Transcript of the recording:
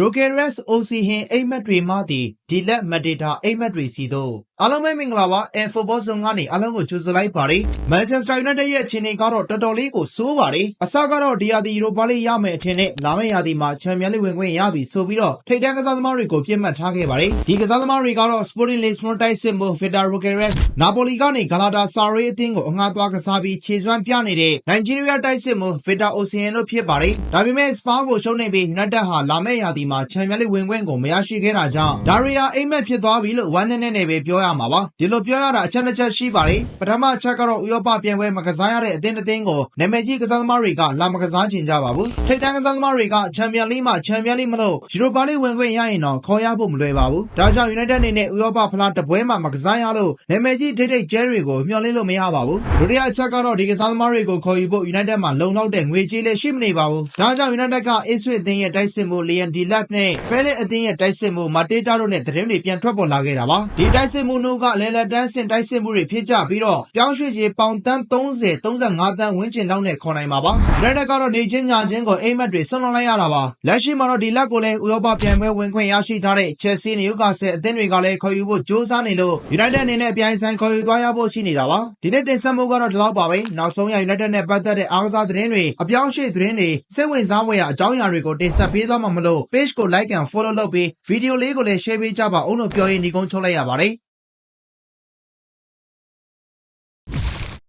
Rogeres OC ဟင် အိမ်မက်တွေမှသည်ဒီလက်မက်ဒေတာအိမ်မက်တွေစီတို့အားလုံးပဲမင်္ဂလာပါအန်ဖူဘောဇုံကနေအားလုံးကိုကြိုဆိုလိုက်ပါတယ်မန်ချက်စတာယူနိုက်တက်ရဲ့အခြေအနေကတော့တော်တော်လေးကိုစိုးပါတယ်အစကတော့ဒီယာဒီယူရိုပါလေးရမယ်အထင်နဲ့လာမယ့်ယာဒီမှာချန်ပီယံလိဝင်ခွင့်ရပြီဆိုပြီးတော့ထိပ်တန်းကစားသမားတွေကိုပြစ်မှတ်ထားခဲ့ပါတယ်ဒီကစားသမားတွေကတော့ Sporting Lisbon တိုက်စစ်မှု Vitor Rogeres နာပိုလီကနေဂလာတာဆာရေးအသင်းကိုအငှားသွားကစားပြီးခြေစွမ်းပြနေတဲ့နိုင်ဂျီးရီးယားတိုက်စစ်မှု Vitor Osimhen တို့ဖြစ်ပါတယ်ဒါပေမဲ့စပါးကိုရှုံးနေပြီး United ဟာလာမယ့်ယာဒီမှာချန်ပီယံလိဝင်ခွင့်ကိုမရရှိခဲ့တာကြောင့်ဒါရီယာအိမ်မက်ဖြစ်သွားပြီလို့ဝမ်းနဲ့နဲ့နဲ့ပဲပြောရမှာပါဒီလိုပြောရတာအချက်တစ်ချက်ရှိပါတယ်ပထမအချက်ကတော့ဥရောပပြိုင်ပွဲမကစားရတဲ့အသင်းတစ်သင်းကိုနာမည်ကြီးကစားသမားတွေကလာမကစားချင်ကြပါဘူးထိပ်တန်းကစားသမားတွေကချန်ပီယံလိမှာချန်ပီယံလိမလို့ယူရိုပါလိဝင်ခွင့်ရရင်တော့ခေါ်ရဖို့မလွယ်ပါဘူးဒါကြောင့် United အနေနဲ့ဥရောပဖလားတပွဲမှမကစားရလို့နာမည်ကြီးထိပ်ထိပ်ကျဲတွေကိုမျှော်လင့်လို့မရပါဘူးဒုတိယအချက်ကတော့ဒီကစားသမားတွေကိုခေါ်ယူဖို့ United မှာလုံလောက်တဲ့ငွေကြေးလည်းရှိမနေပါဘူးဒါကြောင့် United က Ipswich အသင်းရဲ့တိုက်စစ်မှု Liam Delap နဲ့ Palace အသင်းရဲ့တိုက်စစ်မှု Mateta တို့နဲ့သတင်းတွေပြန်ထွက်ပေါ်လာခဲ့တာပါဒီတိုက်စစ်မှုနှုတ်ကလဲလက်တန်းစင်တိုက်စစ်မှုတွေဖြစ်ကြပြီးတော့ပြောင်းရွှေ့ခြေပေါင်တန်း30 35တန်းဝန်းကျင်လောက်နဲ့ခေါ်နိုင်မှာပါ United ကတော့နေချင်းညာချင်းကိုအိမ်မက်တွေဆွန့်လွှတ်လိုက်ရတာပါလက်ရှိမှာတော့ဒီလက်ကိုလည်းဥရောပပြိုင်ပွဲဝင်ခွင့်ရရှိထားတဲ့ Chelsea နဲ့ Newcastle အသင်းတွေကလည်းခေါ်ယူဖို့ကြိုးစားနေလို့ United အနေနဲ့အပြိုင်ဆိုင်ခေါ်ယူသွားရဖို့ရှိနေတာပါဒီနေ့တင်ဆက်မှုကတော့ဒီလောက်ပါပဲနောက်ဆုံးရ United နဲ့ပတ်သက်တဲ့အားကစားသတင်းတွေအပြောင်းအရွှေ့သတင်းတွေစိတ်ဝင်စားဖွယ်ရာအကြောင်းအရာတွေကိုတင်ဆက်ပေးသွားမှာမလို့ page ကို like and follow လုပ်ပြီးဗီဒီယိုလေးကိုလည်း share ပေးကြပါဦးလို့ပြောရင်းဒီကုန်းချုပ်လိုက်ရပါတယ်